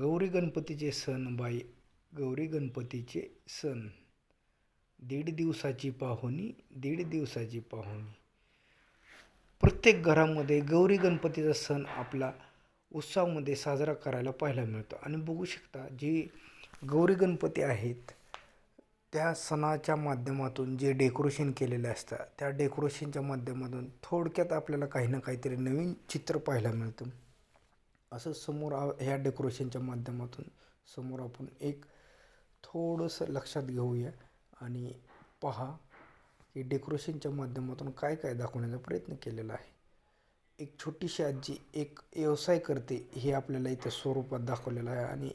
गौरी गणपतीचे सण बाई. गौरी गणपतीचे सण. दीड दिवसाची पाहुणी दीड दिवसाची पाहुणी. प्रत्येक घरामध्ये गौरी गणपतीचा सण आपला उत्सवामध्ये साजरा करायला पाहायला मिळतो. आणि बघू शकता जी गौरी गणपती आहेत त्या सणाच्या माध्यमातून जे डेकोरेशन केलेले असतं त्या डेकोरेशनच्या माध्यमातून थोडक्यात आपल्याला काही ना काहीतरी नवीन चित्र पाहायला मिळतं. असं समोर ह्या डेकोरेशनच्या माध्यमातून समोर आपण एक थोडंसं लक्षात घेऊया आणि पहा की डेकोरेशनच्या माध्यमातून काय काय दाखवण्याचा प्रयत्न केलेला आहे. एक छोटीशी आजी एक व्यवसाय करते हे आपल्याला इथं स्वरूपात दाखवलेलं आहे आणि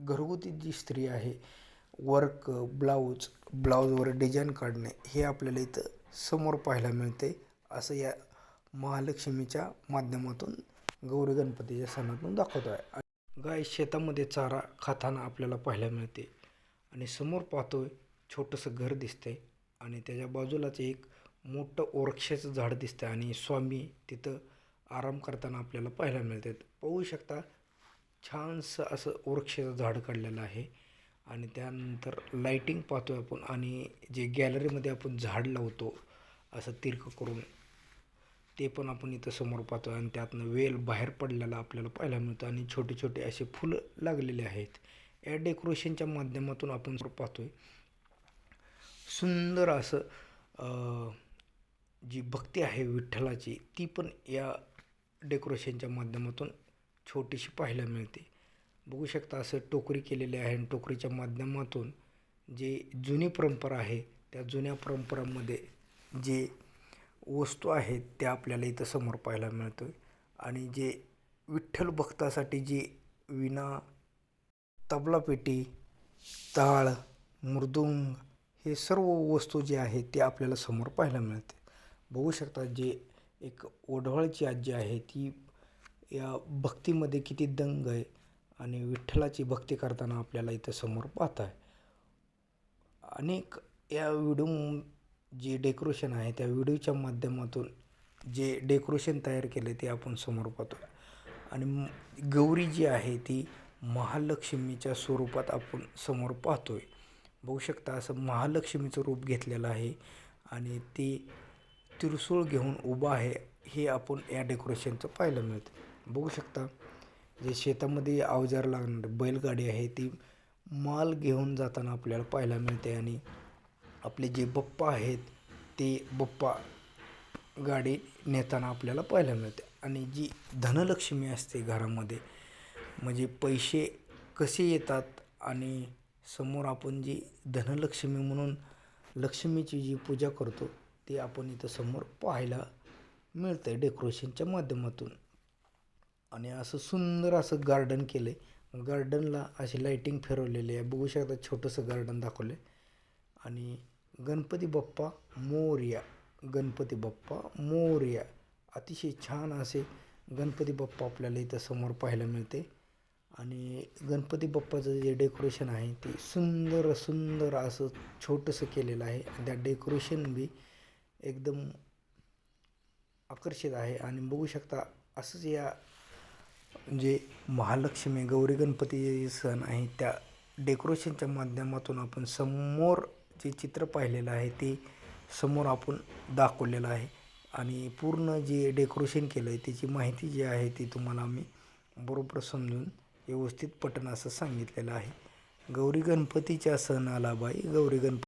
घरगुती जी स्त्री आहे वर्क ब्लाऊज ब्लाऊजवर डिझाईन काढणे हे आपल्याला इथं समोर पाहायला मिळते असं या महालक्ष्मीच्या माध्यमातून गौरी गणपतीच्या सणातून दाखवतो आहे गाय शेतामध्ये चारा खाताना आपल्याला पाहायला मिळते आणि समोर पाहतोय छोटंसं घर दिसतंय आणि त्याच्या बाजूलाच एक मोठं ओरक्षेचं झाड दिसतंय आणि स्वामी तिथं आराम करताना आपल्याला पाहायला मिळतात. पाहू शकता छानसं असं वृक्षाचं झाड काढलेलं आहे आणि त्यानंतर लाईटिंग पाहतोय आपण आणि जे गॅलरीमध्ये आपण झाड लावतो असं तिरकं करून ते पण आपण इथं समोर पाहतो आणि त्यातनं वेल बाहेर पडलेला आपल्याला पाहायला मिळतं आणि छोटे छोटे असे फुलं लागलेले आहेत. या डेकोरेशनच्या माध्यमातून आपण पाहतोय सुंदर असं जी भक्ती आहे विठ्ठलाची ती पण या डेकोरेशनच्या माध्यमातून छोटीशी पाहायला मिळते. बघू शकता असं टोकरी केलेली आहे आणि टोकरीच्या माध्यमातून जे जुनी परंपरा आहे त्या जुन्या परंपरांमध्ये जे वस्तू आहेत त्या आपल्याला इथं समोर पाहायला मिळतो आहे आणि जे विठ्ठल भक्तासाठी जी विना तबलापेटी टाळ मृदुंग हे सर्व वस्तू जे आहेत ते आपल्याला समोर पाहायला मिळते. बघू शकता जे एक ओढवाळची आजी आहे ती या भक्तीमध्ये किती दंग आहे आणि विठ्ठलाची भक्ती करताना आपल्याला इथं समोर पाहत आहे अनेक या व्हिडिओ जे डेकोरेशन आहे त्या व्हिडिओच्या माध्यमातून जे डेकोरेशन तयार केले ते आपण समोर पाहतो. आणि गौरी जी आहे ती महालक्ष्मीच्या स्वरूपात आपण समोर पाहतोय. बघू शकता असं महालक्ष्मीचं रूप घेतलेलं आहे आणि ती तिरसूळ घेऊन उभा आहे हे आपण या डेकोरेशनचं पाहायला मिळतं. बघू शकता जे शेतामध्ये अवजार लागणार बैलगाडी आहे ती माल घेऊन जाताना आपल्याला पाहायला मिळते आणि आपले जे बप्पा आहेत ते बप्पा गाडी नेताना आपल्याला पाहायला मिळते. आणि जी धनलक्ष्मी असते घरामध्ये म्हणजे पैसे कसे येतात आणि समोर आपण जी धनलक्ष्मी म्हणून लक्ष्मीची जी पूजा करतो ते आपण इथं समोर पाहायला मिळतं आहे डेकोरेशनच्या माध्यमातून. आणि असं सुंदर असं गार्डन केलं आहे गार्डनला अशी लाईटिंग फिरवलेली आहे. बघू शकता छोटंसं गार्डन दाखवलं आहे आणि गणपती बाप्पा मोरया गणपती बाप्पा मोरया. अतिशय छान असे गणपती बाप्पा आपल्याला इथं समोर पाहायला मिळते. आणि गणपती बाप्पाचं जे डेकोरेशन आहे ते सुंदर सुंदर असं छोटंसं केलेलं आहे. त्या डेकोरेशन बी एकदम आकर्षित आहे. आणि बघू शकता असंच या जे महालक्ष्मी गौरी गणपती सण आहे त्या डेकोरेशनच्या माध्यमातून आपण समोर जे चित्र पाहिलेलं आहे ते समोर आपण दाखवलेलं आहे. आणि पूर्ण जे डेकोरेशन केलं आहे त्याची माहिती जी आहे ती तुम्हाला आम्ही बरोबर समजून व्यवस्थित पटन असं सांगितलेलं आहे. गौरी गणपतीच्या सणाला बाई गौरी गणपती